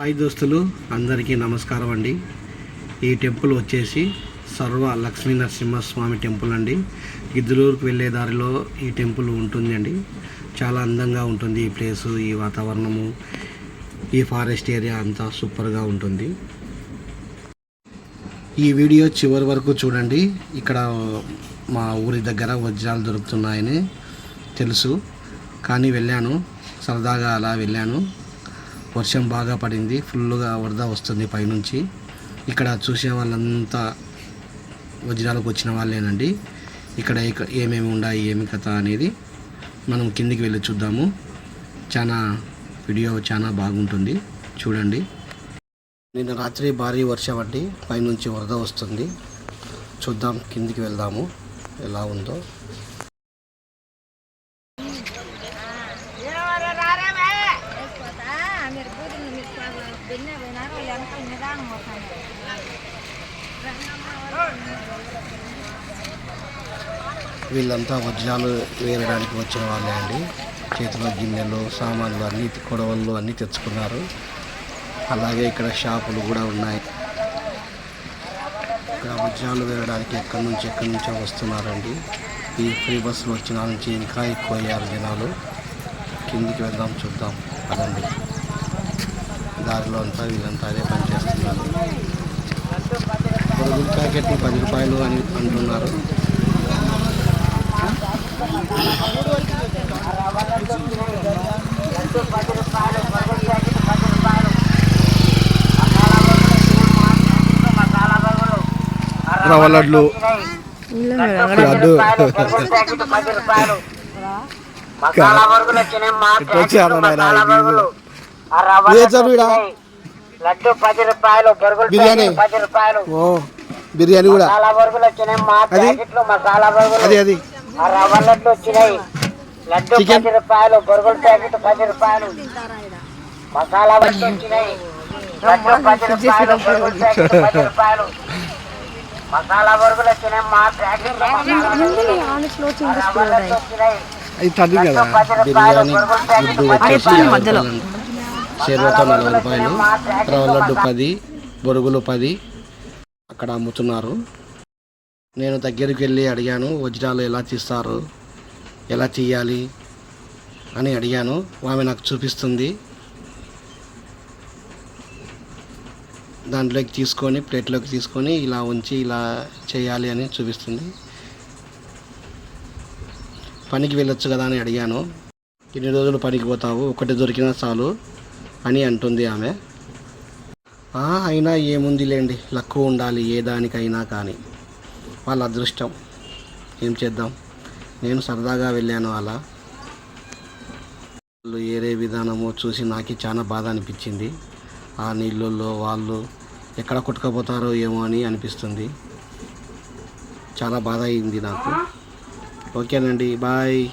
Hi దోస్తులు అందరికీ నమస్కారం అండి. ఈ టెంపుల్ వచ్చేసి సర్వ లక్ష్మీ నరసింహస్వామి టెంపుల్ అండి. గిద్దలూరుకు వెళ్ళే దారిలో ఈ టెంపుల్ ఉంటుంది అండి. చాలా అందంగా ఉంటుంది ఈ ప్లేసు ఈ వాతావరణము. ఈ ఫారెస్ట్ ఏరియా అంతా సూపర్గా ఉంటుంది. ఈ వీడియో చివరి వరకు చూడండి. ఇక్కడ మా ఊరి దగ్గర వజ్రాలు దొరుకుతున్నాయని తెలుసు. కానీ వెళ్ళాను. సరదాగా అలా వెళ్ళాను. వర్షం బాగా పడింది ఫుల్గా వరద వస్తుంది పైనుంచి. ఇక్కడ చూసే వాళ్ళంతా వజ్రాలకు వచ్చిన వాళ్ళేనండి. ఇక్కడ ఏమేమి ఉన్నాయి ఏమి కథ అనేది మనం కిందికి వెళ్ళి చూద్దాము. చాలా వీడియో చాలా బాగుంటుంది చూడండి. నిన్న రాత్రి భారీ వర్షం పట్టి పైనుంచి వరద వస్తుంది. చూద్దాం కిందికి వెళ్దాము. ఎలా ఉందో. వెనక నిదానం వీళ్ళంతా వజ్రాలు వేరడానికి వచ్చిన వాళ్ళే అండి. చేతిలో గిన్నెలు సామాన్లు అన్నీ కొడవళ్ళు అన్నీ తెచ్చుకున్నారు. అలాగే ఇక్కడ షాపులు కూడా ఉన్నాయి. ఇక్కడ వజ్రాలు వేరడానికి ఎక్కడి నుంచి ఎక్కడి నుంచో వస్తున్నారండి. ఈ ఫ్రీ బస్సులు వచ్చిన నుంచి ఇంకా ఎక్కువ అయ్యారు జనాలు. కిందికి వెళ్దాం చూద్దాం. అదండి దారిలో అంతా వీళ్ళంతా అదే పని చేస్తున్నారు. పొరుగుల ప్యాకెట్ పది రూపాయలు అని అంటున్నారు. రవ్వ లడ్లు లడ్డు లడ్డు పది రూపాయలు బొరుగులు బిర్యానీ. ప్యాకెట్ పది రూపాయలు. ఓ బిర్యానీ కూడా. మసాలా వరుగులు వచ్చినాయి మా? ప్యాకెట్లు మసాలా అది అది. రవ్వ లడ్డు వచ్చినాయి. లడ్డు? పది రూపాయలు బొరుగుల ప్యాకెట్ పది రూపాయలు. మసాలా వడ్లు వచ్చినాయి. లడ్డు పది రూపాయలు బొరుగుల ప్యాకెట్ పది రూపాయలు. మసాలా వరుగులు వచ్చినాయి మా ప్యాకెట్ రవ్వ లడ్డు వచ్చినాయి. అది తది కదా బిర్యానీ. చేరువతో నలభై రూపాయలు రవ్వ లడ్డు పది బొరుగులు పది అక్కడ అమ్ముతున్నారు. నేను దగ్గరికి వెళ్ళి అడిగాను వజ్రాలు ఎలా తీస్తారు ఎలా తీయాలి అని అడిగాను. ఆమె నాకు చూపిస్తుంది. దాంట్లోకి తీసుకొని ప్లేట్లోకి తీసుకొని ఇలా ఉంచి ఇలా చేయాలి అని చూపిస్తుంది. పనికి వెళ్ళొచ్చు కదా అని అడిగాను. ఇన్ని రోజులు పనికి పోతావు? ఒకటి దొరికినా చాలు. అని అంటుంది ఆమె. అయినా ఏముంది లేండి లక్కు ఉండాలి ఏ దానికైనా కానీ. వాళ్ళ అదృష్టం. ఏం చేద్దాం? నేను సరదాగా వెళ్ళాను అలా. వాళ్ళు ఏరే విధానమో చూసి నాకు చాలా బాధ అనిపించింది. ఆ నీళ్ళల్లో వాళ్ళు ఎక్కడ కొట్టుకపోతారో ఏమో అని అనిపిస్తుంది. చాలా బాధ అయింది నాకు. ఓకేనండి బాయ్.